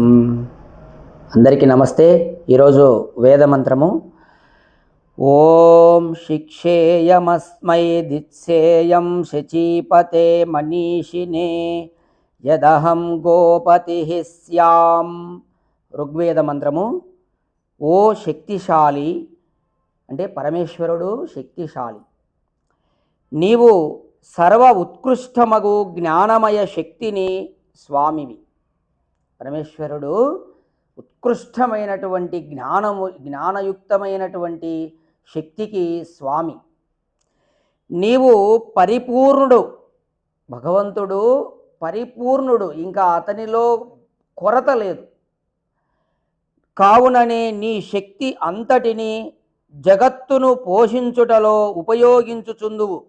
అందరికీ నమస్తే. ఈరోజు వేదమంత్రము ఓం శిక్షేయమస్మై దిత్సేయం శచీపతే మనీషినే యదహం గోపతి శ్యాం. ఋగ్వేద మంత్రము. ఓ శక్తిశాలి అంటే పరమేశ్వరుడు శక్తిశాలి. నీవు సర్వ ఉత్కృష్టమగు జ్ఞానమయ శక్తిని స్వామివి. పరమేశ్వరుడు ఉత్కృష్టమైనటువంటి జ్ఞానము జ్ఞానయుక్తమైనటువంటి శక్తికి స్వామి. నీవు పరిపూర్ణుడు భగవంతుడు పరిపూర్ణుడు ఇంకా అతనిలో కొరత లేదు. కావుననే నీ శక్తి అంతటిని జగత్తును పోషించుటలో ఉపయోగించుచుందువు.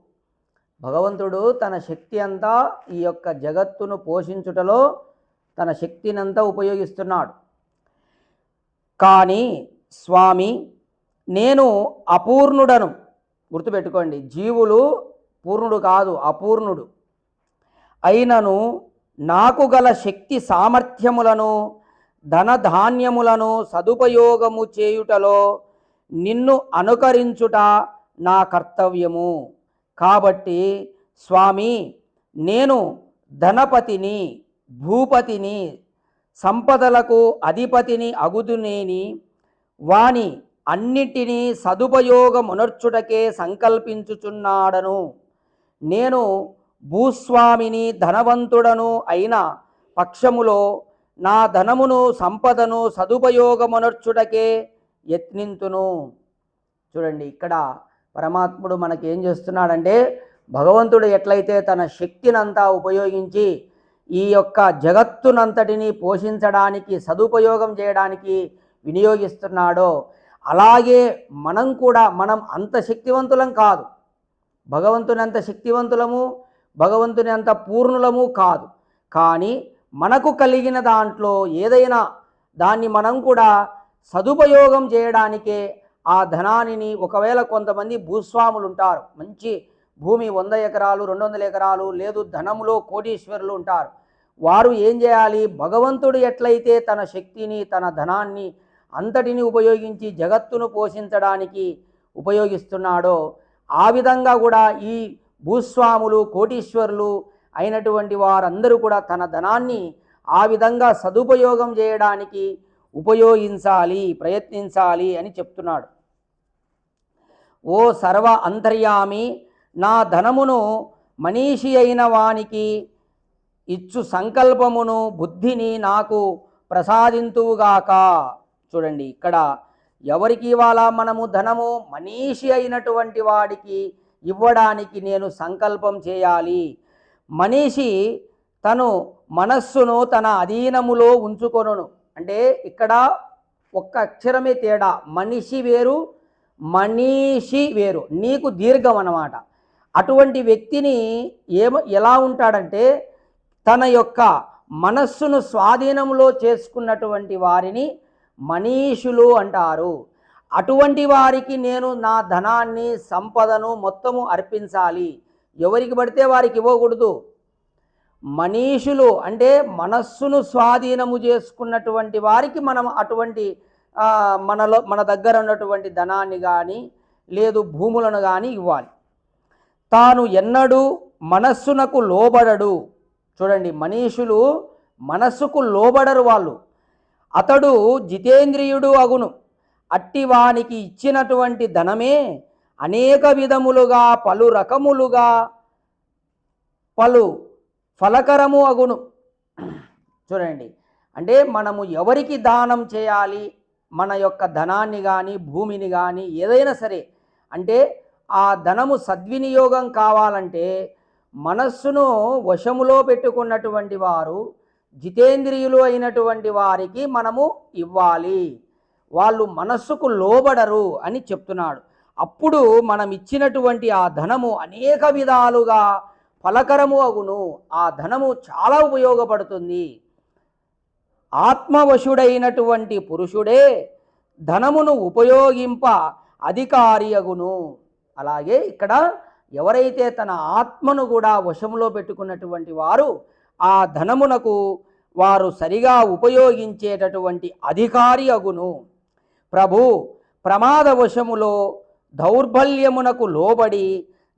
భగవంతుడు తన శక్తి అంతా ఈ యొక్క జగత్తును పోషించుటలో తన శక్తినంతా ఉపయోగిస్తున్నాడు. కానీ స్వామి నేను అపూర్ణుడను. గుర్తుపెట్టుకోండి జీవులు పూర్ణుడు కాదు అపూర్ణుడు. అయినను నాకు గల శక్తి సామర్థ్యములను ధనధాన్యములను సదుపయోగము చేయుటలో నిన్ను అనుకరించుట నా కర్తవ్యము. కాబట్టి స్వామి నేను ధనపతిని భూపతిని సంపదలకు అధిపతిని అగుదునేని వాని అన్నిటినీ సదుపయోగమునర్చుటకే సంకల్పించుచున్నాడను. నేను భూస్వామిని ధనవంతుడను అయిన పక్షములో నా ధనమును సంపదను సదుపయోగమునర్చుటకే యత్నింతును. చూడండి ఇక్కడ పరమాత్ముడు మనకేం చేస్తున్నాడంటే భగవంతుడు ఎట్లయితే తన శక్తినంతా ఉపయోగించి ఈ యొక్క జగత్తునంతటిని పోషించడానికి సదుపయోగం చేయడానికి వినియోగిస్తున్నాడో అలాగే మనం కూడా మనం అంత శక్తివంతులం కాదు. భగవంతుని అంత శక్తివంతులము భగవంతుని అంత పూర్ణులము కాదు. కానీ మనకు కలిగిన దాంట్లో ఏదైనా దాన్ని మనం కూడా సదుపయోగం చేయడానికే ఆ ధనాన్ని ఒకవేళ కొంతమంది భూస్వాములు ఉంటారు మంచి భూమి వంద ఎకరాలు రెండు వందల ఎకరాలు లేదు ధనములో కోటీశ్వరులు ఉంటారు. వారు ఏం చేయాలి? భగవంతుడు ఎట్లయితే తన శక్తిని తన ధనాన్ని అంతటిని ఉపయోగించి జగత్తును పోషించడానికి ఉపయోగిస్తున్నాడో ఆ విధంగా కూడా ఈ భూస్వాములు కోటీశ్వరులు అయినటువంటి వారందరూ కూడా తన ధనాన్ని ఆ విధంగా సదుపయోగం చేయడానికి ఉపయోగించాలి ప్రయత్నించాలి అని చెప్తున్నాడు. ఓ సర్వ అంతర్యామి నా ధనమును మనీషి అయిన వానికి ఇచ్చు సంకల్పమును బుద్ధిని నాకు ప్రసాదింతువుగాక. చూడండి ఇక్కడ ఎవరికి ఇవ్వాలా మనము ధనము మనీషి అయినటువంటి వాడికి ఇవ్వడానికి నేను సంకల్పం చేయాలి? మనిషి తను మనస్సును తన అధీనములో ఉంచుకొనును. అంటే ఇక్కడ ఒక్క అక్షరమే తేడా. మనిషి వేరు మనీషి వేరు. నీకు దీర్ఘం అన్నమాట. అటువంటి వ్యక్తిని ఏమ ఎలా ఉంటాడంటే తన యొక్క మనస్సును స్వాధీనంలో చేసుకున్నటువంటి వారిని మనీషులు అంటారు. అటువంటి వారికి నేను నా ధనాన్ని సంపదను మొత్తము అర్పించాలి. ఎవరికి పడితే వారికి ఇవ్వకూడదు. మనీషులు అంటే మనస్సును స్వాధీనము చేసుకున్నటువంటి వారికి మనం అటువంటి మనలో మన దగ్గర ఉన్నటువంటి ధనాన్ని కానీ లేదు భూములను కానీ ఇవ్వాలి. తాను ఎన్నడూ మనస్సునకు లోబడడు. చూడండి మనీషులు మనస్సుకు లోబడరు వాళ్ళు. అతడు జితేంద్రియుడు అగును. అట్టి వానికి ఇచ్చినటువంటి ధనమే అనేక విధములుగా పలు రకములుగా పలు ఫలకరము అగును. చూడండి అంటే మనము ఎవరికి దానం చేయాలి? మన యొక్క ధనాన్ని కానీ భూమిని కానీ ఏదైనా సరే. అంటే ఆ ధనము సద్వినియోగం కావాలంటే మనస్సును వశములో పెట్టుకున్నటువంటి వారు జితేంద్రియులు అయినటువంటి వారికి మనము ఇవ్వాలి. వాళ్ళు మనస్సుకు లోబడరు అని చెప్తున్నాడు. అప్పుడు మనం ఇచ్చినటువంటి ఆ ధనము అనేక విధాలుగా ఫలకరము అగును ఆ ధనము చాలా ఉపయోగపడుతుంది. ఆత్మవశుడైనటువంటి పురుషుడే ధనమును ఉపయోగింప అధికారి అగును. అలాగే ఇక్కడ ఎవరైతే తన ఆత్మను కూడా వశములో పెట్టుకున్నటువంటి వారు ఆ ధనమునకు వారు సరిగా ఉపయోగించేటటువంటి అధికారి అగును. ప్రభు ప్రమాదవశములో దౌర్బల్యమునకు లోబడి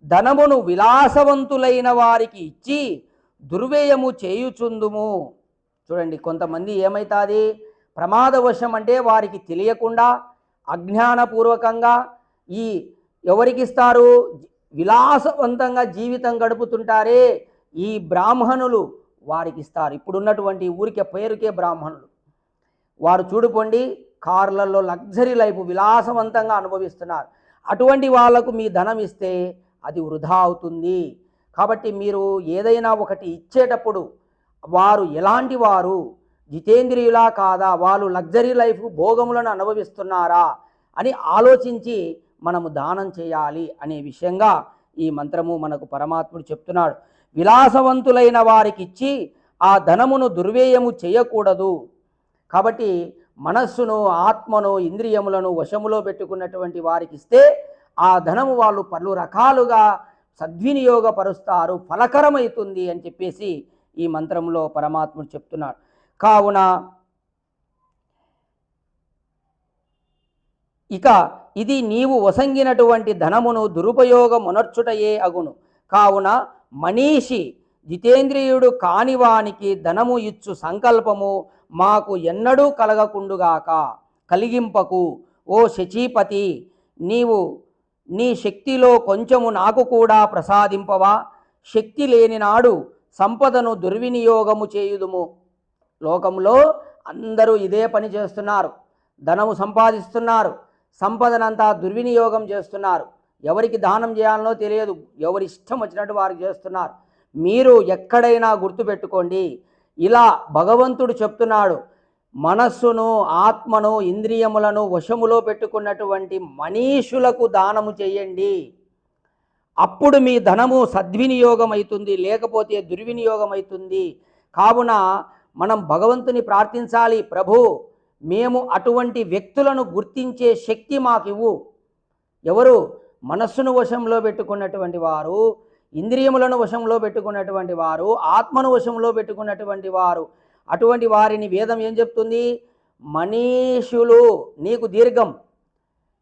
ధనమును విలాసవంతులైన వారికి ఇచ్చి దుర్వ్యయము చేయుచుందుము. చూడండి కొంతమంది ఏమవుతుంది ప్రమాదవశం అంటే వారికి తెలియకుండా అజ్ఞానపూర్వకంగా ఈ ఎవరికి ఇస్తారు విలాసవంతంగా జీవితం గడుపుతుంటారే ఈ బ్రాహ్మణులు వారికి ఇస్తారు ఇప్పుడున్నటువంటి ఊరికే పేరుకే బ్రాహ్మణులు. వారు చూడుకోండి కార్లలో లగ్జరీ లైఫ్ విలాసవంతంగా అనుభవిస్తున్నారు. అటువంటి వాళ్ళకు మీ ధనం ఇస్తే అది వృధా అవుతుంది. కాబట్టి మీరు ఏదైనా ఒకటి ఇచ్చేటప్పుడు వారు ఎలాంటి వారు? జితేంద్రియులా కాదా? వాళ్ళు లగ్జరీ లైఫ్ భోగములను అనుభవిస్తున్నారా? అని ఆలోచించి మనము దానం చేయాలి అనే విషయంగా ఈ మంత్రము మనకు పరమాత్ముడు చెప్తున్నాడు. విలాసవంతులైన వారికి ఇచ్చి ఆ ధనమును దుర్వేయము చేయకూడదు. కాబట్టి మనస్సును ఆత్మను ఇంద్రియములను వశములో పెట్టుకున్నటువంటి వారికి ఇస్తే ఆ ధనము వాళ్ళు పలు రకాలుగా సద్వినియోగపరుస్తారు ఫలకరమవుతుంది అని చెప్పేసి ఈ మంత్రంలో పరమాత్ముడు చెప్తున్నాడు. కావున ఇక ఇది నీవు వసంగినటువంటి ధనమును దురుపయోగమునర్చుటయే అగును. కావున మనీషి జితేంద్రియుడు కానివానికి ధనము ఇచ్చు సంకల్పము మాకు ఎన్నడూ కలగకుండుగాక. కలిగింపకు. ఓ శచీపతి నీవు నీ శక్తిలో కొంచెము నాకు కూడా ప్రసాదింపవా? శక్తి లేని నాడు సంపదను దుర్వినియోగము చేయుదుము. లోకంలో అందరూ ఇదే పని చేస్తున్నారు. ధనము సంపాదిస్తున్నారు. సంపదనంతా దుర్వినియోగం చేస్తున్నారు. ఎవరికి దానం చేయాలనో తెలియదు. ఎవరి ఇష్టం వచ్చినట్టు వారికి చేస్తున్నారు. మీరు ఎక్కడైనా గుర్తుపెట్టుకోండి. ఇలా భగవంతుడు చెప్తున్నాడు. మనస్సును ఆత్మను ఇంద్రియములను వశములో పెట్టుకున్నటువంటి మనీషులకు దానము చేయండి. అప్పుడు మీ ధనము సద్వినియోగం అవుతుంది లేకపోతే దుర్వినియోగం అవుతుంది కావున మనం భగవంతుని ప్రార్థించాలి. ప్రభు మేము అటువంటి వ్యక్తులను గుర్తించే శక్తి మాకివ్వు. ఎవరు? మనస్సును వశంలో పెట్టుకున్నటువంటి వారు ఇంద్రియములను వశంలో పెట్టుకున్నటువంటి వారు ఆత్మను వశంలో పెట్టుకున్నటువంటి వారు. అటువంటి వారిని వేదం ఏం చెప్తుంది? మనీషులు నీకు దీర్ఘం.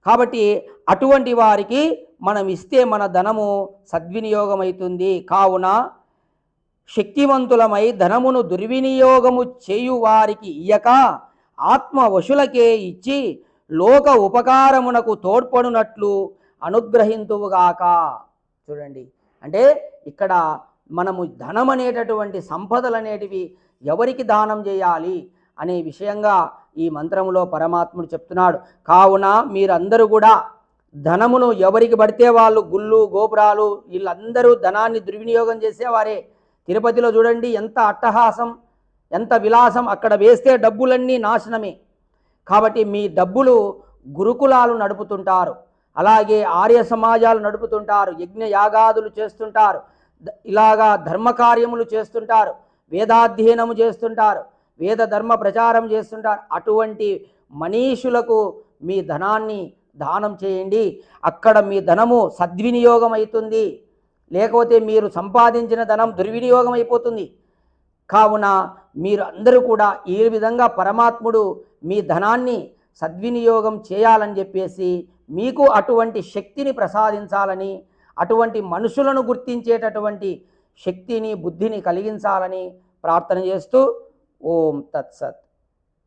కాబట్టి అటువంటి వారికి మనం ఇస్తే మన ధనము సద్వినియోగం అవుతుంది కావున శక్తివంతులమై ధనమును దుర్వినియోగము చేయు వారికి ఇయ్యక ఆత్మ వశులకే ఇచ్చి లోక ఉపకారమునకు తోడ్పడునట్లు అనుగ్రహింతువుగాక. చూడండి. అంటే ఇక్కడ మనము ధనం అనేటటువంటి సంపదలు అనేటివి ఎవరికి దానం చేయాలి అనే విషయంగా ఈ మంత్రంలో పరమాత్ముడు చెప్తున్నాడు. కావున మీరందరూ కూడా ధనమును ఎవరికి పడితే వాళ్ళు గుళ్ళు గోపురాలు వీళ్ళందరూ ధనాన్ని దుర్వినియోగం చేసేవారే. తిరుపతిలో చూడండి ఎంత అట్టహాసం. ఎంత విలాసం అక్కడ వేస్తే డబ్బులన్నీ నాశనమే. కాబట్టి మీ డబ్బులు గురుకులాలు నడుపుతుంటారు. అలాగే ఆర్య సమాజాలు నడుపుతుంటారు. యజ్ఞ యాగాదులు చేస్తుంటారు ఇలాగా ధర్మకార్యములు చేస్తుంటారు. వేదాధ్యయనము చేస్తుంటారు. వేద ధర్మ ప్రచారం చేస్తుంటారు. అటువంటి మనీషులకు మీ ధనాన్ని దానం చేయండి. అక్కడ మీ ధనము సద్వినియోగం అవుతుంది లేకపోతే మీరు సంపాదించిన ధనం దుర్వినియోగం అయిపోతుంది. కావున మీరు అందరూ కూడా ఈ విధంగా పరమాత్ముడు మీ ధనాన్ని సద్వినియోగం చేయాలని చెప్పేసి మీకు అటువంటి శక్తిని ప్రసాదించాలని అటువంటి మనుషులను గుర్తించేటటువంటి శక్తిని బుద్ధిని కలిగించాలని ప్రార్థన చేస్తూ ఓం తత్సత్.